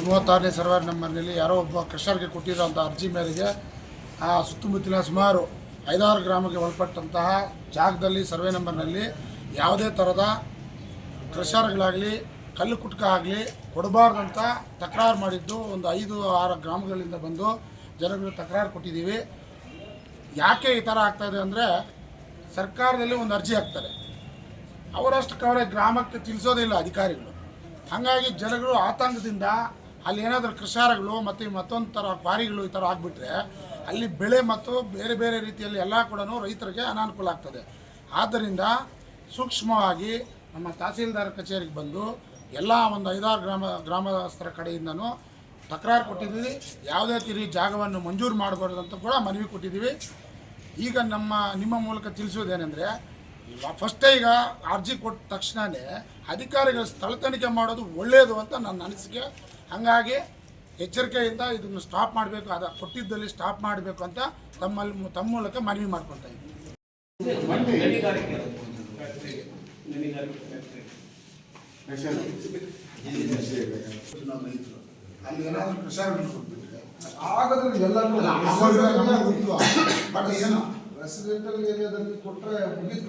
ಮೂವತ್ತಾರನೇ ಸರ್ವರ್ ನಂಬರ್ನಲ್ಲಿ ಯಾರೋ ಒಬ್ಬ ಕ್ರಷರ್ಗೆ ಕೊಟ್ಟಿರೋಂಥ ಅರ್ಜಿ ಮೇರೆಗೆ ಆ ಸುತ್ತಮುತ್ತಲಿನ ಸುಮಾರು ಐದಾರು ಗ್ರಾಮಕ್ಕೆ ಒಳಪಟ್ಟಂತಹ ಜಾಗದಲ್ಲಿ ಸರ್ವೆ ನಂಬರ್ನಲ್ಲಿ ಯಾವುದೇ ಥರದ ಕ್ರಷರ್ಗಳಾಗಲಿ, ಕಲ್ಲು ಕುಟ್ಕ ಆಗಲಿ ಕೊಡಬಾರ್ದಂತ ತಕರಾರು ಮಾಡಿದ್ದು ಒಂದು ಐದು ಆರು ಗ್ರಾಮಗಳಿಂದ ಬಂದು ಜನಗಳು ತಕರಾರು ಕೊಟ್ಟಿದ್ದೀವಿ. ಯಾಕೆ ಈ ಥರ ಆಗ್ತಾಯಿದೆ ಅಂದರೆ ಸರ್ಕಾರದಲ್ಲಿ ಒಂದು ಅರ್ಜಿ ಹಾಕ್ತಾರೆ. ಅವರಷ್ಟು ಅವರೇ ಗ್ರಾಮಕ್ಕೆ ತಿಳಿಸೋದಿಲ್ಲ ಅಧಿಕಾರಿಗಳು. ಹಾಗಾಗಿ ಜನಗಳು ಆತಂಕದಿಂದ ಅಲ್ಲಿ ಏನಾದರೂ ಕೃಷಾರಗಳು ಮತ್ತು ಮತ್ತೊಂದು ಥರ ಕ್ವಾರಿಗಳು ಈ ಥರ ಆಗಿಬಿಟ್ರೆ, ಅಲ್ಲಿ ಬೆಳೆ ಮತ್ತು ಬೇರೆ ಬೇರೆ ರೀತಿಯಲ್ಲಿ ಎಲ್ಲ ಕೂಡ ರೈತರಿಗೆ ಅನಾನುಕೂಲ ಆಗ್ತದೆ. ಆದ್ದರಿಂದ ಸೂಕ್ಷ್ಮವಾಗಿ ನಮ್ಮ ತಹಸೀಲ್ದಾರ್ ಕಚೇರಿಗೆ ಬಂದು ಎಲ್ಲ ಒಂದು ಐದಾರು ಗ್ರಾಮ, ಗ್ರಾಮಸ್ಥರ ಕಡೆಯಿಂದನೂ ತಕರಾರು ಕೊಟ್ಟಿದ್ದೀವಿ. ಯಾವುದೇ ರೀತಿ ಜಾಗವನ್ನು ಮಂಜೂರು ಮಾಡಬಾರ್ದು ಅಂತ ಕೂಡ ಮನವಿ ಕೊಟ್ಟಿದ್ದೀವಿ. ಈಗ ನಮ್ಮ, ನಿಮ್ಮ ಮೂಲಕ ತಿಳಿಸೋದೇನೆಂದರೆ ಫಸ್ಟೇ ಈಗ ಅರ್ಜಿ ಕೊಟ್ಟ ತಕ್ಷಣವೇ ಅಧಿಕಾರಿಗಳು ಸ್ಥಳ ತನಿಖೆ ಮಾಡೋದು ಒಳ್ಳೆಯದು ಅಂತ ನನ್ನ ಅನಿಸಿಕೆ. ಹಾಗಾಗಿ ಎಚ್ಚರಿಕೆಯಿಂದ ಇದನ್ನು ಸ್ಟಾಪ್ ಮಾಡಬೇಕು, ಅದ ಕೊಟ್ಟಿದ್ದಲ್ಲಿ ಸ್ಟಾಪ್ ಮಾಡಬೇಕು ಅಂತ ತಮ್ಮಲ್ಲಿ ತಮ್ಮ ಮೂಲಕ ಮನವಿ ಮಾಡ್ಕೊತಾ ಇದ್ದೀವಿ ಅಲ್ಲಿ ಎಲ್ಲರೂ ಏನು ರೆಸಿಡೆಂಟಲ್ ಏರಿಯಾದಲ್ಲಿ ಕೊಟ್ಟರೆ ಮುಗಿದ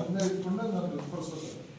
ಅಂತ ಇಟ್ಕೊಂಡೆ ನಾನು ಕೊಡಿಸ್ಬೇಕು